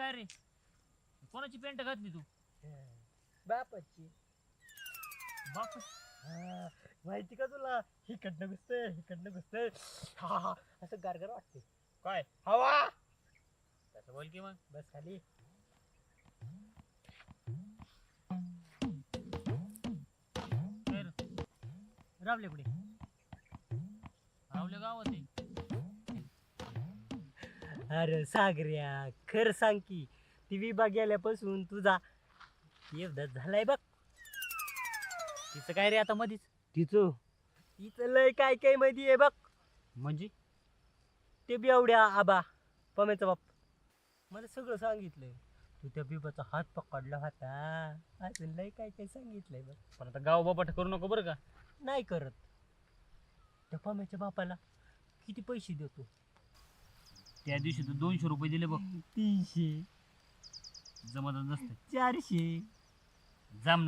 काय रे? कोणाची पेंट घातली तू? बापाची. बाप? हा, माहिती का तुला? हिकडनं घुसतंय हिकडनं घुसतंय. हा हा असं गारगार वाटते काय? हवा? तसं बोल की मग. बस खाली? रावले पुढे रावले गावात आहे. अरे सागऱ्या खर सांग की ती विभा गेल्यापासून तुझा एवढा झालाय बघ. तिचं काय रे आता मधीच? तिचं? तिचं लय काय काय माहिती आहे बघ. म्हणजे? ते बी एवढ्या आबा पम्याचा बाप. मला सगळं सांगितलंय. तू त्या बिबाचा हात पकडला होता. अजून लय काय काय सांगितलंय बघ. पण आता गाव बापाट करू नको बरं का? नाही करत. त्या पम्याच्या बापाला किती पैसे देतो? त्या दिवशी तू दोनशे रुपये दिले बघ. तीनशे. जमतच नसते. चारशे.